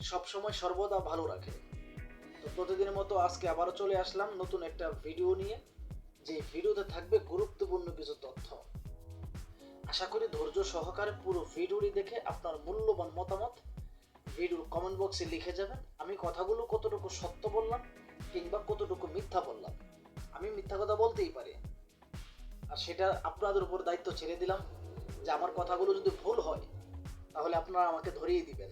সবসময় সর্বদা ভালো রাখে। তো প্রতিদিনের মতো আজকে আবারও চলে আসলাম নতুন একটা ভিডিও নিয়ে, যে ভিডিওতে থাকবে গুরুত্বপূর্ণ কিছু তথ্য। আশা করি ধৈর্য সহকারে পুরো ভিডিওটি দেখে আপনার মূল্যবান মতামত ভিডিওর কমেন্ট বক্সে লিখে যাবেন। আমি কথাগুলো কতটুকু সত্য বললাম কিংবা কতটুকু মিথ্যা বললাম, আমি মিথ্যা কথা বলতেই পারি। আর সেটা আপনাদের উপর দায়িত্ব ছেড়ে দিলাম যে আমার কথাগুলো যদি ভুল হয়, তাহলে আপনারা আমাকে ধরিয়ে দিবেন।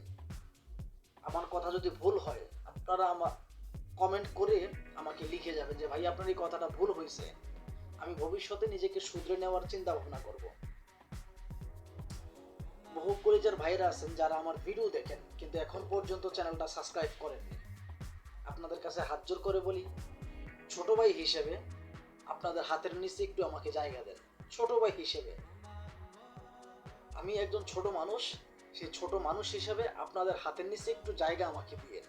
আমার কথা যদি ভুল হয়, আপনারা আমার কমেন্ট করে আমাকে লিখে যাবেন যে, ভাই, আপনার এই কথাটা ভুল হয়েছে আমি ভবিষ্যতে নিজেকে শুধরে নেওয়ার চিন্তা ভাবনা করব। বহু কলেজের ভাইরা আছেন যারা আমার ভিডিও দেখেন, কিন্তু এখন পর্যন্ত চ্যানেলটা সাবস্ক্রাইব করেননি। আপনাদের কাছে হাত জোর করে বলি, ছোট ভাই হিসেবে আপনাদের হাতের নিচে একটু আমাকে জায়গা দেন। ছোট ভাই হিসেবে। আমি একজন ছোট মানুষ সেই ছোট মানুষ হিসেবে আপনাদের হাতের নিচে একটু জায়গা আমাকে দিয়ে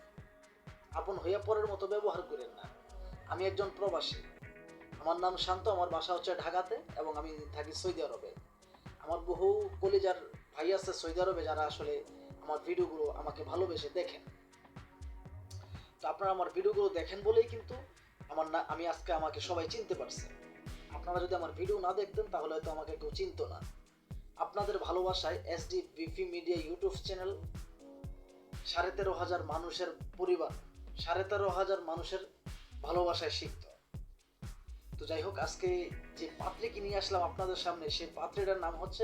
আপন হইয়া পরের মতো ব্যবহার করেন না। আমি একজন প্রবাসী। আমার নাম শান্ত, আমার বাসা হচ্ছে ঢাকাতে এবং আমি থাকি সৌদি আরবে। আমার বহু কলেজার ভাই আছে সৌদি আরবে যারা আসলে আমার ভিডিওগুলো আমাকে ভালোবেসে দেখেন। তো আপনারা আমার ভিডিওগুলো দেখেন বলেই কিন্তু আমার না আমি আজকে আমাকে সবাই চিনতে পারছে। আপনারা যদি আমার ভিডিও না দেখতেন তাহলে হয়তো আমাকে কেউ চিনতো না। আপনাদের ভালোবাসায় SD BP media YouTube channel সাড়ে তেরো হাজার মানুষের পরিবার, সাড়ে তেরো হাজার মানুষের ভালোবাসায় শিখত তো যাই হোক, আজকে যে পাত্রীকে নিয়ে আসলাম আপনাদের সামনে, সেই পাত্রীটার নাম হচ্ছে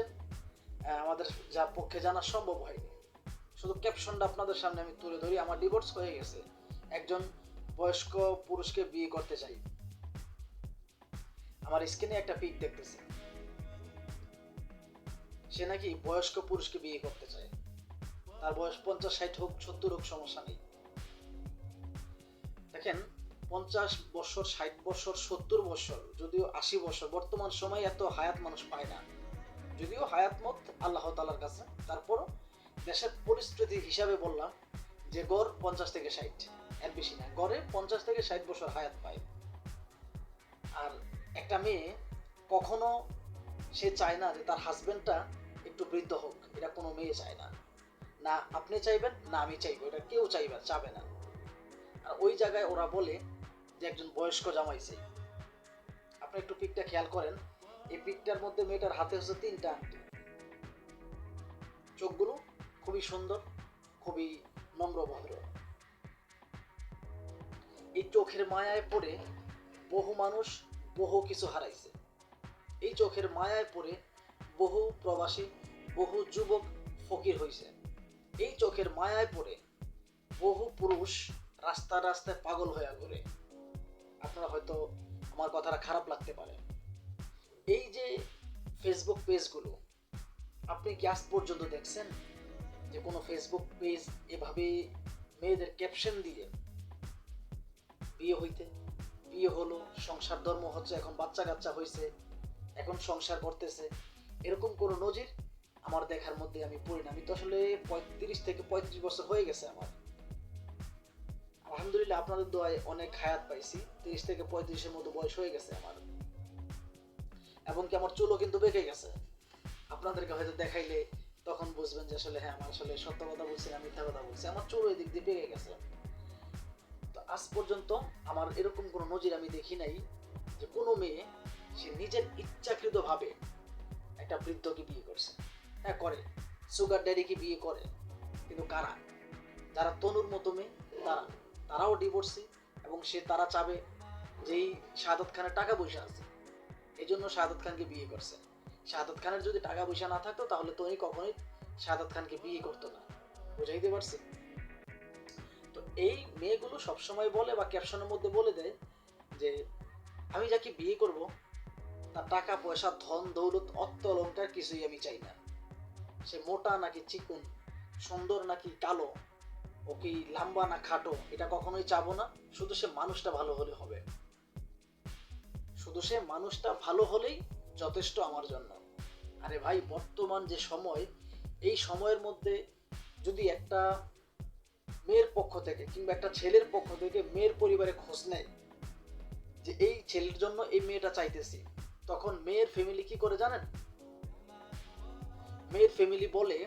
আমাদের যা পক্ষে জানা সম্ভব হয়নি। শুধু ক্যাপশনটা আপনাদের সামনে আমি তুলে ধরি, আমার ডিভোর্স হয়ে গেছে। একজন বয়স্ক পুরুষকে বিয়ে করতে চাই। আমার স্ক্রিনে একটা পিক দেখতেছি। সে নাকি বয়স্ক পুরুষকে বিয়ে করতে চায়। তার বয়স পঞ্চাশ, ষাট হোক, সত্তর হোক, সমস্যা নেই। দেখেন, পঞ্চাশ বছর, ষাট বছর, সত্তর বছর, যদিও আশি বছর, বর্তমান সময়ে এত হায়াত মানুষ পায় না। যদিও হায়াত মত আল্লাহ তালার কাছে। তারপর দেশের পরিস্থিতি হিসাবে বললাম যে গড় পঞ্চাশ থেকে ষাট, এর বেশি না। গড়ে পঞ্চাশ থেকে ষাট বছর হায়াত পায়। আর একটা মেয়ে কখনো সে চায় না যে তার হাজবেন্ডটা একটু বৃদ্ধ হোক এটা কোনো মেয়ে চায় না। না আপনি চাইবেন, না আমি চাইব, এটা কেউ চাইবে, চাবে না। আর ওই জায়গায় ওরা বলে যে একজন বয়স্ক জামাইছে আপনি একটু পিকটা খেয়াল করেন, এই পিকটার মধ্যে মেয়েটার হাতে হচ্ছে তিনটা আংটি। চোখগুলো খুবই সুন্দর, খুবই নম্র ভদ্র। এই চোখের মায়ায় পড়ে বহু মানুষ বহু কিছু হারাইছে। এই চোখের মায়ায় পড়ে বহু প্রবাসী বহু যুবক ফকির হয়েছে এই চোখের মায়ায় পড়ে বহু পুরুষ রাস্তা রাস্তায় পাগল হয়ে ঘুরে। আপনারা হয়তো আমার কথাটা খারাপ লাগতে পারে। এই যে ফেসবুক পেজগুলো আপনি কি আজ পর্যন্ত দেখছেন যে কোনো ফেসবুক পেজ এভাবে মেয়েদের ক্যাপশন দিয়ে বিয়ে হইতে? বিয়ে হলো, সংসার ধর্ম হচ্ছে, এখন বাচ্চা কাচ্চা হয়েছে এখন সংসার করতেছে। এরকম কোনো নজির? আমার দেখার মধ্যে আমি পড়ি না। আমি তো আসলে পঁয়ত্রিশ থেকে পঁয়ত্রিশ বছর হয়ে গেছে আমার। আলহামদুলিল্লাহ আপনাদের দোয়ায় অনেক হায়াত পাইছি। তিরিশ থেকে পঁয়ত্রিশের মতো বয়স হয়ে গেছে আমার। এবং কি আমার চুলও কিন্তু বেঁকে গেছে। আপনাদেরকে হয়তো দেখাইলে তখন বুঝবেন যে আসলে হ্যাঁ আমার আসলে সত্য কথা বলছি না মিথ্যা কথা বলছি। আমার চুল ওই দিক দিয়ে বেঁকে গেছে। তো আজ পর্যন্ত আমার এরকম কোনো নজির আমি দেখি নাই যে কোনো মেয়ে সে নিজের ইচ্ছাকৃতভাবে একটা বৃদ্ধকে বিয়ে করছে। হ্যাঁ করে। সুগার ড্যাডিকে বিয়ে করে। কিন্তু কারা? যারা তনুর মতো মেয়ে, তারা। তারাও ডিভোর্সি এবং সে তারা চাবে যেই শাহাদত খানের টাকা পয়সা আছে। এই জন্য শাহাদত খানকে বিয়ে করছে। শাহাদত খানের যদি টাকা পয়সা না থাকতো, তাহলে তনি কখনোই শাহাদত খানকে বিয়ে করতো না। বুঝাইতে পারছি? তো এই মেয়েগুলো সবসময় বলে বা ক্যাপশনের মধ্যে বলে দেয় যে, আমি যাকে বিয়ে করব, তার টাকা, পয়সা, ধন, দৌলত, অর্থ অলঙ্কার কিছুই আমি চাই না। সে মোটা নাকি চিকুন, সুন্দর নাকি কালো, ও কি লাম্বা না খাটো, এটা কখনোই চাবো না। শুধু সে মানুষটা ভালো হলে হবে। শুধু সে মানুষটা ভালো হলেই যথেষ্ট আমার জন্য। আরে ভাই, বর্তমান যে সময়, এই সময়ের মধ্যে যদি একটা মেয়ের পক্ষ থেকে কিংবা একটা ছেলের পক্ষ থেকে মেয়ের পরিবারে খোঁজ নেয় যে এই ছেলের জন্য এই মেয়েটা চাইতেছি, তখন মেয়ের ফ্যামিলি কি করে জানেন? মেয়ের ফ্যামিলি বলে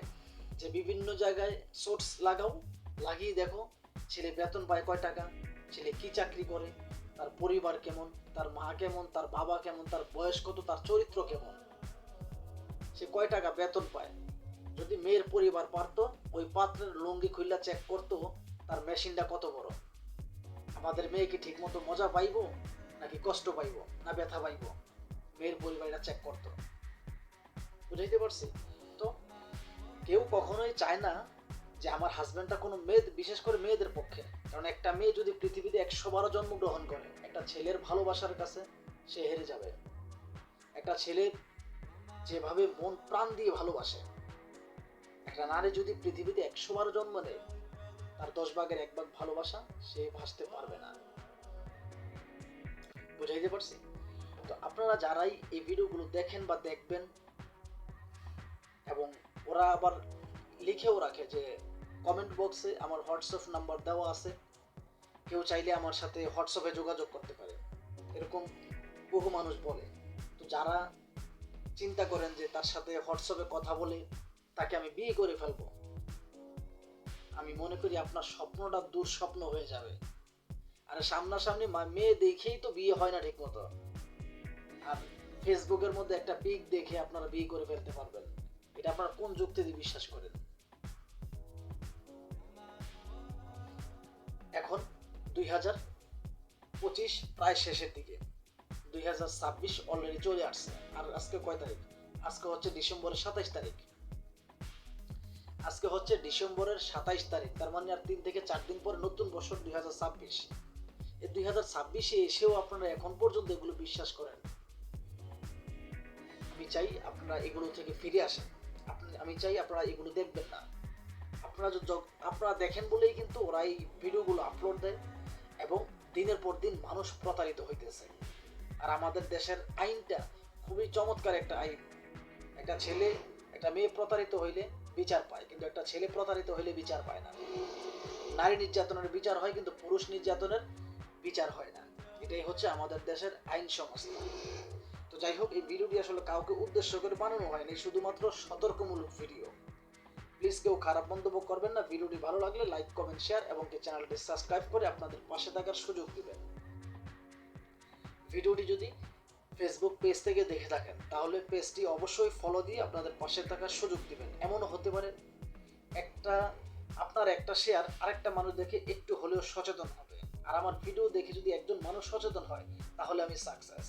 যে, বিভিন্ন জায়গায় সোর্স লাগাও, লাগিয়ে দেখো, ছেলে বেতন পায় কয় টাকা, ছেলে কি চাকরি করে, তার পরিবার কেমন, তার মা কেমন, তার বাবা কেমন, তার বয়স কত, তার চরিত্র কেমন? সে কয় টাকা বেতন পায়। যদি মেয়ের পরিবার পারতো, ওই পাত্রের লুঙ্গি খুললা চেক করতো, তার মেশিনটা কত বড়? আমাদের মেয়ে কি ঠিক মতো মজা পাইব, নাকি কষ্ট পাইবো, না ব্যথা পাইবো? মেয়ের পরিবার এটা চেক করতো। বুঝাইতে পারছি? কেউ কখনোই চায় না যে আমার হাজব্যান্ডটা কোনো মেয়ে, বিশেষ করে মেয়েদের পক্ষে। কারণ একটা মেয়ে যদি পৃথিবীতে একশো বারো জন্মগ্রহণ করে, একটা ছেলের ভালোবাসার কাছে সে হেরে যাবে। একটা ছেলে যেভাবে মন প্রাণ দিয়ে ভালোবাসে, একটা নারী যদি পৃথিবীতে একশো বারো জন্ম নেয়, তার দশ ভাগের এক ভাগ ভালোবাসা সে ভাসতে পারবে না। বুঝাইতে পারছি? তো আপনারা যারাই এই ভিডিওগুলো দেখেন বা দেখবেন, এবং ওরা আবার লিখেও রাখে যে কমেন্ট বক্সে আমার হোয়াটসঅ্যাপ নাম্বার দেওয়া আছে। কেউ চাইলে আমার সাথে হোয়াটসঅ্যাপে যোগাযোগ করতে পারে। এরকম বহু মানুষ বলে। তো যারা চিন্তা করেন যে তার সাথে হোয়াটসঅ্যাপে কথা বলে তাকে আমি বিয়ে করে ফেলব, আমি মনে করি আপনার স্বপ্নটা দুঃস্বপ্ন হয়ে যাবে। আর সামনাসামনি মেয়ে দেখেই তো বিয়ে হয় না ঠিক মতো আর ফেসবুকের মধ্যে একটা পিক দেখে আপনারা বিয়ে করে ফেলতে পারবেন। এটা আপনারা কোন যুক্তি দিয়ে বিশ্বাস করেন? এখন দুই হাজার পঁচিশ প্রায় শেষের দিকে। দুই হাজার ছাব্বিশ অলরেডি চলে আসছে। আর আজকে কয় তারিখ? আজকে হচ্ছে ডিসেম্বরের সাতাইশ তারিখ। আজকে হচ্ছে ডিসেম্বরের সাতাইশ তারিখ। তার মানে আর তিন থেকে চার দিন পরে নতুন বছর দুই হাজার ছাব্বিশ। এই দুই হাজার ছাব্বিশে এসেও আপনারা এখন পর্যন্ত এগুলো বিশ্বাস করেন। আমি চাই আপনারা এগুলো থেকে ফিরে আসেন। আমি চাই আপনারা এগুলো দেখবেন না। আপনারা আপনারা দেখেন বলেই কিন্তু ওরা এই ভিডিওগুলো আপলোড দেয় এবং দিনের পর দিন মানুষ প্রতারিত হইতেছে। আর আমাদের দেশের আইনটা খুবই চমৎকার একটা আইন। একটা ছেলে, একটা মেয়ে প্রতারিত হইলে বিচার পায়, কিন্তু একটা ছেলে প্রতারিত হইলে বিচার পায় না। নারী নির্যাতনের বিচার হয়, কিন্তু পুরুষ নির্যাতনের বিচার হয় না। এটাই হচ্ছে আমাদের দেশের আইন সংস্থা। তো যাই হোক এই ভিডিওটি আসলে কাউকে উদ্দেশ্য করে বানানো হয়নি, শুধুমাত্র সতর্কমূলক ভিডিও। প্লিজ কেউ খারাপ মন্তব্য করবেন না, ভিডিওটি ভালো লাগলে লাইক, কমেন্ট, শেয়ার এবং চ্যানেলটি সাবস্ক্রাইব করে আপনাদের পাশে থাকার সুযোগ দিবেন। ভিডিওটি যদি ফেসবুক পেজ থেকে দেখে থাকেন, তাহলে পেজটি অবশ্যই ফলো দিয়ে আপনাদের পাশে থাকার সুযোগ দিবেন। এমনও হতে পারে, একটা, আপনার একটা শেয়ার আরেকটা মানুষ দেখে একটু হলেও সচেতন হবে। আর আমার ভিডিও দেখে যদি একজন মানুষ সচেতন হয়, তাহলে আমি সাকসেস